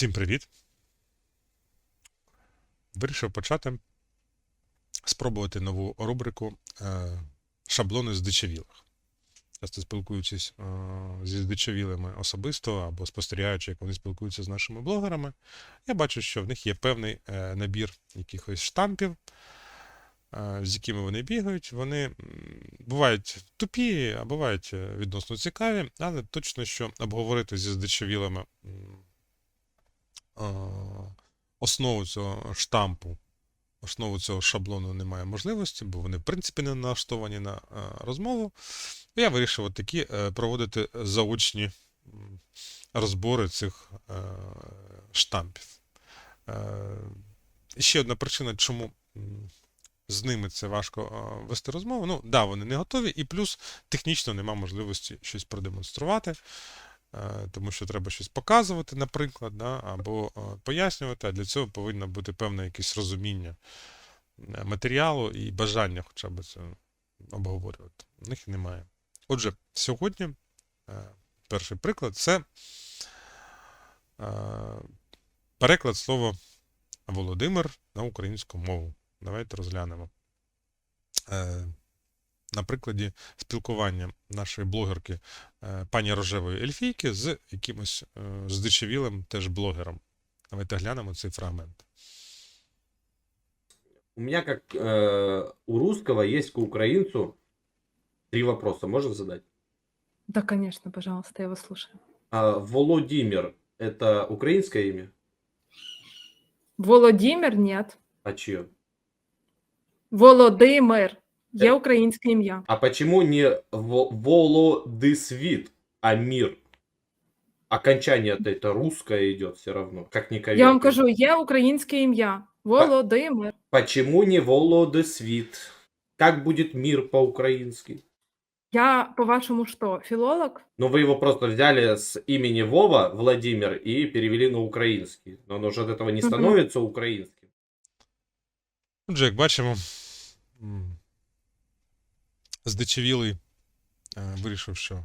Всім привіт! Вирішив почати спробувати нову рубрику е, шаблони здичавілих. Часто спілкуючись е, зі здичавілими особисто або спостерігаючи, як вони спілкуються з нашими блогерами, я бачу, що в них є певний е, набір якихось штампів, з якими вони бігають. Вони бувають тупі, а бувають відносно цікаві, але точно, що обговорити зі здичавілими основу цього штампу, основу цього шаблону немає можливості, бо вони, в принципі, не налаштовані на е, розмову. Я вирішив такі е, проводити заочні розбори цих е, штампів. Е, ще одна причина, чому з ними це важко е, вести розмову. Ну, да, вони не готові, і плюс технічно нема можливості щось продемонструвати. Е, тому що треба щось показувати, наприклад, да, або е, пояснювати, а для цього повинно бути певне якесь розуміння е, матеріалу і бажання хоча б це обговорювати. У них немає. Отже, сьогодні перший приклад це переклад слова Володимир на українську мову. Давайте розглянемо. На прикладі спілкування нашої блогерки е, пані Рожевої Ельфійки з якимось е, здичавілим теж блогером. Давайте глянемо цей фрагмент. У меня, как э, у русского, есть к украинцу три вопроса. Можно задать? Да, конечно, пожалуйста, я вас слушаю. А, Володимир – это украинское имя? Володимир нет. А чье? Володимир. Є Е. українське ім'я. А почему не Во- Володысвит, а мир? Окончание-то это русское идет все равно, как ни Я вам кажу, є українське ім'я. Володимир. Почему не Володысвит? Как будет мир по-украински? Я, по-вашему, що, філолог? Ну, вы его просто взяли с имени Вова, Владимир, и перевели на украинский. Но оно же от этого не Мгм. становится украинским. Отже, як бачимо, м, Здичавілий е, вирішив, що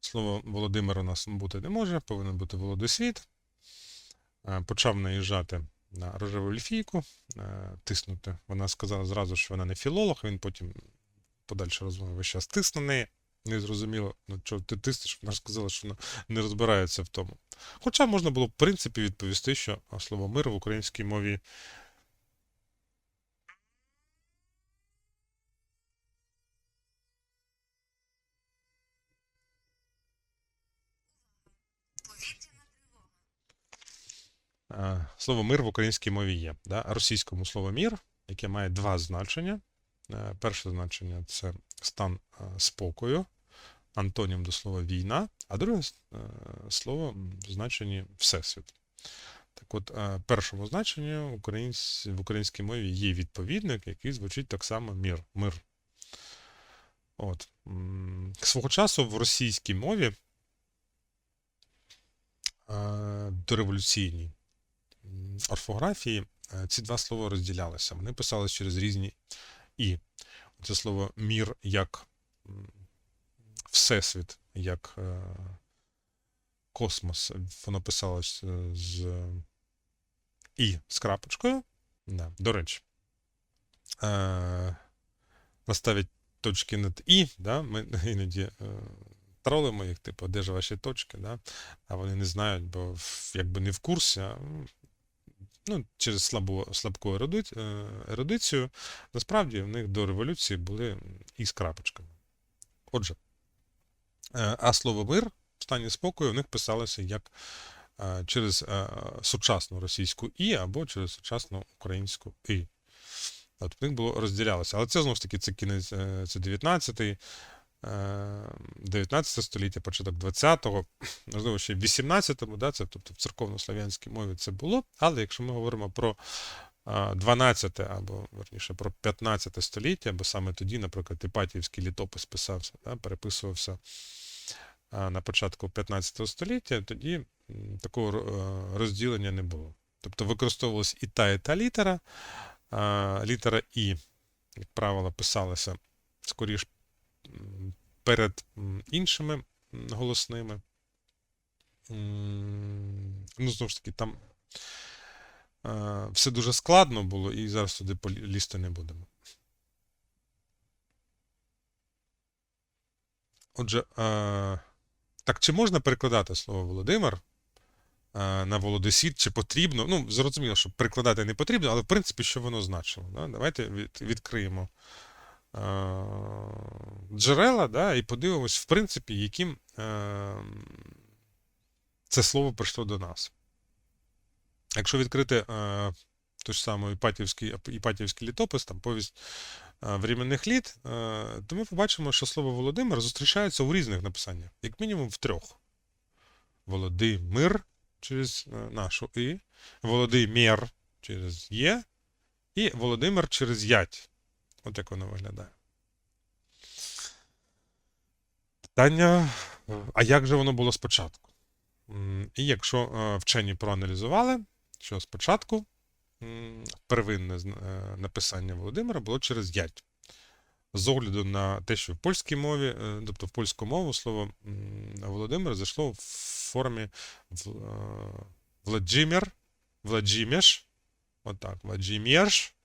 слово Володимир у нас бути не може, повинен бути Володосвіт. Е, Почав наїжджати на рожеву ельфійку, е, тиснути. Вона сказала зразу, що вона не філолог, він потім подальше розмови весь час тис на неї. Не зрозуміло, ну чого ти тиснеш, вона сказала, що вона не розбирається в тому. Хоча можна було, в принципі, відповісти, що слово мир в українській мові Слово мир в українській мові є. Да? Російському слово мір, яке має два значення. Е, Перше значення це стан е, спокою, антонім до слова війна, а друге е, слово в значенні всесвіт. Так от, е, першому значенню в українській мові є відповідник, який звучить так само мір. мир. От. Свого часу в російській мові е, дореволюційній орфографії е, ці два слова розділялися. Вони писались через різні і. Це слово мір як всесвіт, як е, космос. Воно писалось е, з і з крапочкою. Да. До речі, наставить точки над і, да? ми іноді тролимо їх, типу, де ж ваші точки, да? а вони не знають, бо якби не в курсі, ну, через слабу, слабку е, ерудицію, насправді в них до революції були і з крапочками. Отже, е, а слово мир в стані спокою в них писалося як е, через сучасну російську і або через сучасну українську і. От в них було розділялося. Але це знову ж таки це кінець, це 19-й, е, 19 століття, початок 20-го, можливо, ще в 18-му, да, це тобто в церковнослов'янській мові це було. Але якщо ми говоримо про а, 12 або верніше про 15 століття, бо саме тоді, наприклад, Іпатіївський літопис писався, да, переписувався на початку 15 століття, тоді такого е, розділення не було. Тобто використовувалась і та, і та літера. Літера І, як правило, писалася скоріш перед іншими голосними. Ну, знову ж таки, там е, все дуже складно було, і зараз туди полі- лізти не будемо. Отже, е, так, чи можна перекладати слово Володимир е, на Володесіт, чи потрібно? Ну, зрозуміло, що перекладати не потрібно, але в принципі, що воно значило? Да? Давайте від, відкриємо джерела да, і подивимось, в принципі, яким е, це слово прийшло до нас. Якщо відкрити е, той самий Іпатівський, Іпатівський літопис, там повість е, временних літ, е, то ми побачимо, що слово Володимир зустрічається у різних написаннях, як мінімум в трьох. Володимир через е, нашу І, Володимир через Є, і Володимир через Ять. От як воно виглядає. Питання, а як же воно було спочатку? І якщо е, вчені проаналізували, що спочатку первинне е, написання Володимира було через ять. З огляду на те, що в польській мові, е, тобто в польську мову слово Володимир зайшло в формі Владимир, Владимеш, отак, Владимірш,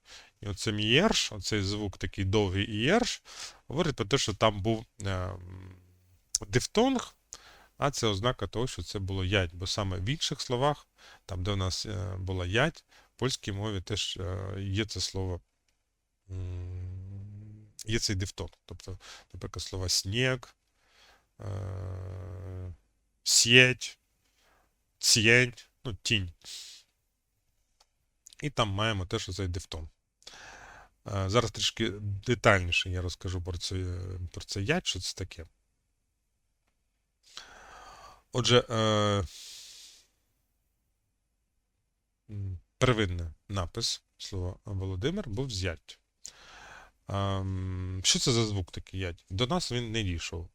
і оце м'єрш, оцей звук такий довгий єрш, говорить про те, що там був е, дифтонг, а це ознака того, що це було ять. Бо саме в інших словах, там, де у нас е, була ять, в польській мові теж е, є це слово, є цей дифтонг. Тобто, наприклад, слова сніг, е, сєть, цєнь, ну, тінь. І там маємо теж оцей дифтонг. Зараз трішки детальніше я розкажу про це, про це ять, що це таке. Отже, е, первинний напис слова Володимир був з ять. Ем, Що це за звук такий ять? До нас він не дійшов.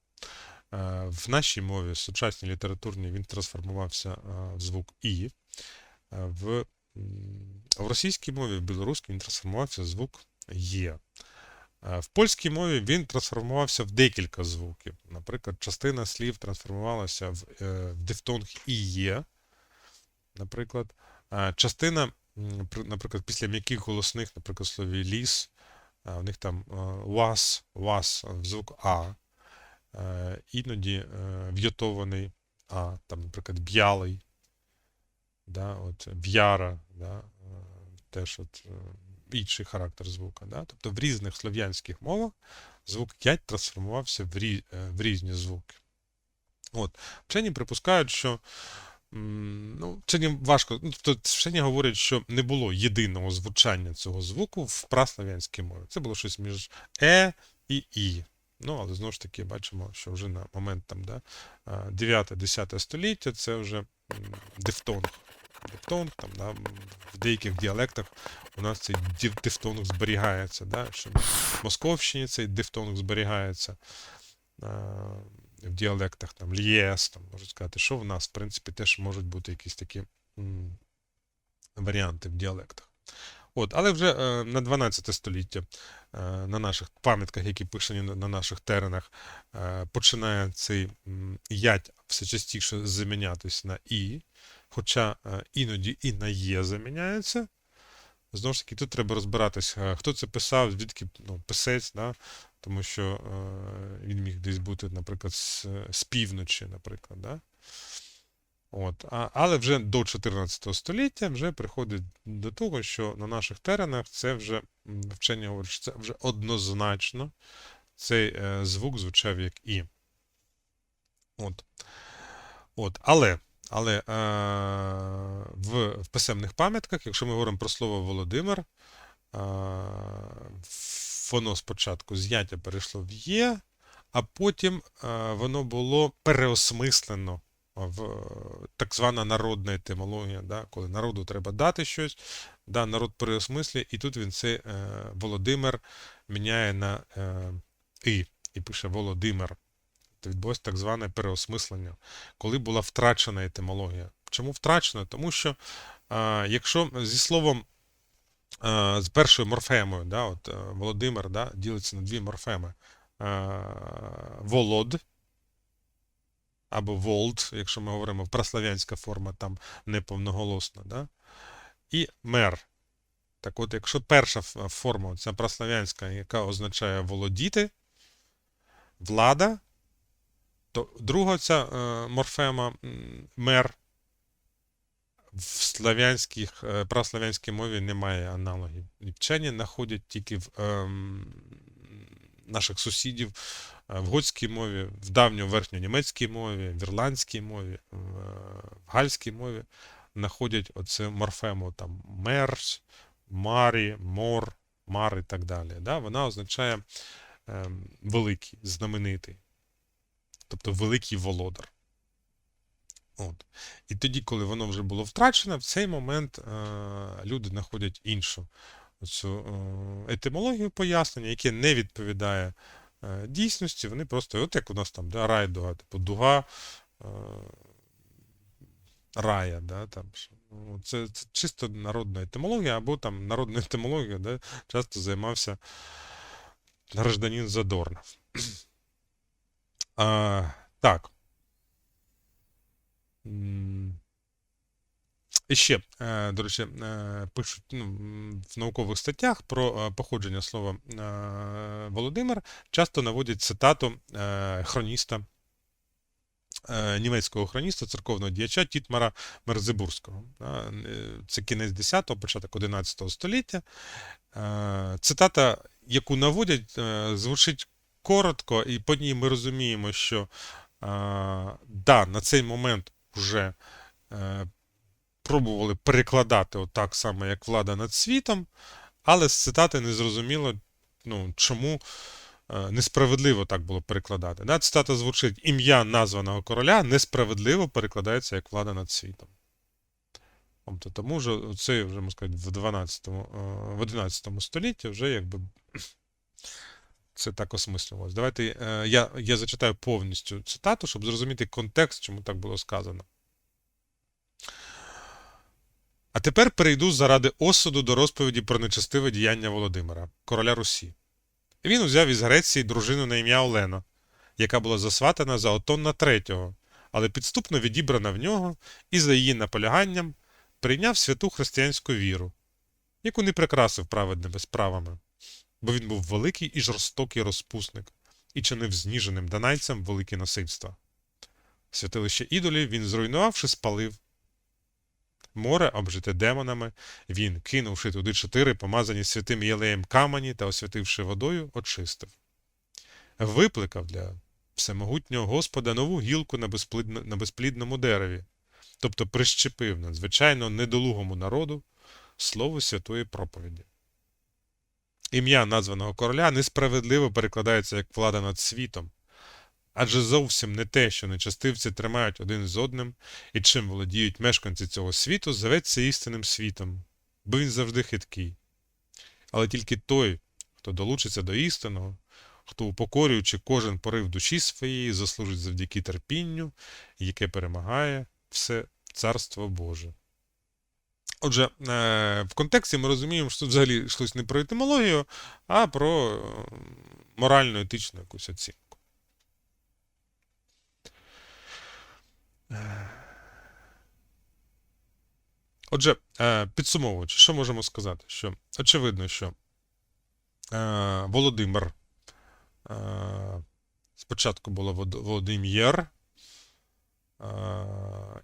Е, В нашій мові, сучасній літературній, він трансформувався е, в звук І. В, в російській мові, в білоруській він трансформувався в звук Є. Е, В польській мові він трансформувався в декілька звуків. Наприклад, частина слів трансформувалася в, е, в дифтонг і є. Наприклад, Е, частина, наприклад, після м'яких голосних, наприклад, слові ліс, у них там вас, в звук А. Іноді в'ятований А, там, наприклад, б'ялий, да, от, в'яра, да, теж от, інший характер звука. Да? Тобто в різних слов'янських мовах звук ять трансформувався в, рі, е, в різні звуки. От. Вчені припускають, що ну, вчені важко, ну, тобто вчені говорять, що не було єдиного звучання цього звуку в праслов'янській мові. Це було щось між е і і. Ну, але знову ж таки бачимо, що вже на момент там, да, 9-10 століття це вже дифтонг. Дифтонг, там, да, в деяких діалектах у нас цей диф- дифтонг зберігається, да, що в Московщині цей дифтонг зберігається. В діалектах там л'єс, там можуть сказати, що в нас, в принципі, теж можуть бути якісь такі м, варіанти в діалектах. От, але вже е, на 12 століття е, на наших пам'ятках, які пишені на, на наших теренах, е, починає цей ять все частіше замінятись на і, хоча е, іноді і на є заміняється. Знову ж таки, тут треба розбиратися, хто це писав, звідки ну, писець, да? тому що е, він міг десь бути, наприклад, з, з півночі, наприклад. Да? От. А, але вже до 14 століття вже приходить до того, що на наших теренах це вже вчені говорять, що це вже однозначно цей е, звук звучав як І. От. От. Але, але е, в, в писемних пам'ятках, якщо ми говоримо про слово Володимир, е, воно спочатку з перейшло в є, а потім е, воно було переосмислено в так звана народна етимологія, да, коли народу треба дати щось, да, народ переосмислює, і тут він цей е, Володимир міняє на е, і, і пише Володимир. Це відбулося так зване переосмислення, коли була втрачена етимологія. Чому втрачена? Тому що е, якщо зі словом е, з першою морфемою, да, от, е, Володимир да, ділиться на дві морфеми. Е, волод або Волд, якщо ми говоримо праслав'янська форма, там неповноголосна, да? і мер. Так от, якщо перша форма, ця праслав'янська, яка означає володіти, влада, то друга ця е, морфема мер в славянських, е, праславянській мові немає аналогів. Вчені знаходять тільки в ем, наших сусідів е, в готській мові, в давньоверхньонімецькій мові, в ірландській мові, в, в гальській мові знаходять оце морфему там мерс, марі, мор, мар і так далі. Да? Вона означає ем, великий, знаменитий, тобто великий володар. От. І тоді, коли воно вже було втрачено, в цей момент е, люди знаходять іншу цю е, етимологію пояснення, яке не відповідає е, дійсності. Вони просто, от як у нас там, да, райдуга, типу дуга е, рая, да, там, ну, це, це чисто народна етимологія, або там народною етимологією да, часто займався гражданин Задорнов. А, так. І ще, е, до речі, е, пишуть ну, в наукових статтях про е, походження слова Володимир, часто наводять цитату хроніста, німецького хроніста, церковного діяча Тітмара Мерзебурського. Це кінець 10-го, початок 11 століття. Цитата, яку наводять, звучить коротко, і по ній ми розуміємо, що е, да, на цей момент вже е, пробували перекладати отак само, як влада над світом, але з цитати не зрозуміло, ну, чому е, несправедливо так було перекладати. Да? Цитата звучить: ім'я названого короля несправедливо перекладається як влада над світом. Тобто, тому вже це вже можна сказати, в 12, в 11 столітті вже якби це так осмислювалось. Давайте е, я, я зачитаю повністю цитату, щоб зрозуміти контекст, чому так було сказано. А тепер перейду заради осуду до розповіді про нечестиве діяння Володимира, короля Русі. Він узяв із Греції дружину на ім'я Олена, яка була засватана за Отонна III, але підступно відібрана в нього і за її наполяганням прийняв святу християнську віру, яку не прикрасив праведними справами, бо він був великий і жорстокий розпусник і чинив зніженим данайцям великі насильства. Святилище ідолів він зруйнувавши, спалив. Море, обжите демонами, він, кинувши туди чотири помазані святим єлеєм камені та освятивши водою, очистив. Випликав для всемогутнього Господа нову гілку на, безплідному дереві, тобто прищепив надзвичайно недолугому народу слово святої проповіді. Ім'я названого короля несправедливо перекладається як влада над світом, адже зовсім не те, що нечастивці тримають один з одним, і чим володіють мешканці цього світу, зветься істинним світом, бо він завжди хиткий. Але тільки той, хто долучиться до істинного, хто, упокорюючи кожен порив душі своєї, заслужить завдяки терпінню, яке перемагає все царство Боже. Отже, е, в контексті ми розуміємо, що тут взагалі йшлось не про етимологію, а про е, морально етичну якусь оцінку. Отже, е, підсумовуючи, що можемо сказати? Що очевидно, що е, Володимир е, спочатку було Володимир. Е,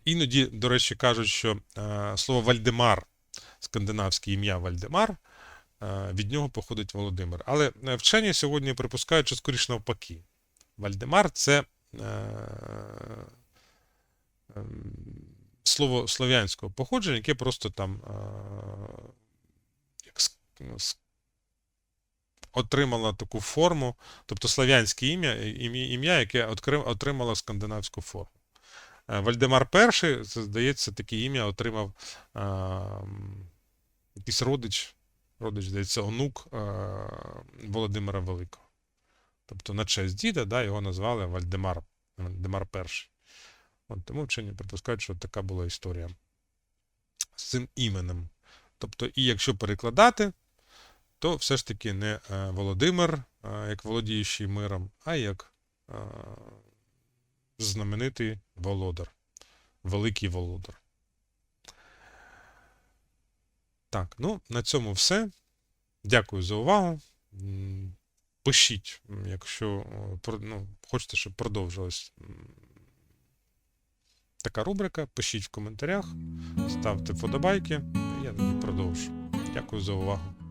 Іноді, до речі, кажуть, що е, слово Вальдемар, скандинавське ім'я Вальдемар, е, від нього походить Володимир. Але вчені сьогодні припускають, що скоріше навпаки. Вальдемар це ем, слово слов'янського походження, яке просто там як отримало таку форму, тобто слав'янське ім'я, ім'я, ім'я, яке отримало скандинавську форму. Е, Вальдемар І, це, здається, таке ім'я отримав е, м, якийсь родич, родич, здається, онук е, Володимира Великого. Тобто на честь діда да, його назвали Вальдемар, Вальдемар І. От, тому вчені припускають, що така була історія з цим іменем. Тобто, і якщо перекладати, то все ж таки не е, Володимир, е, як володіючий миром, а як е, знаменитий володар. Великий володар. Так, ну, на цьому все. Дякую за увагу. Пишіть, якщо ну, хочете, щоб продовжилась така рубрика. Пишіть в коментарях, ставте вподобайки. і Я продовжу. Дякую за увагу.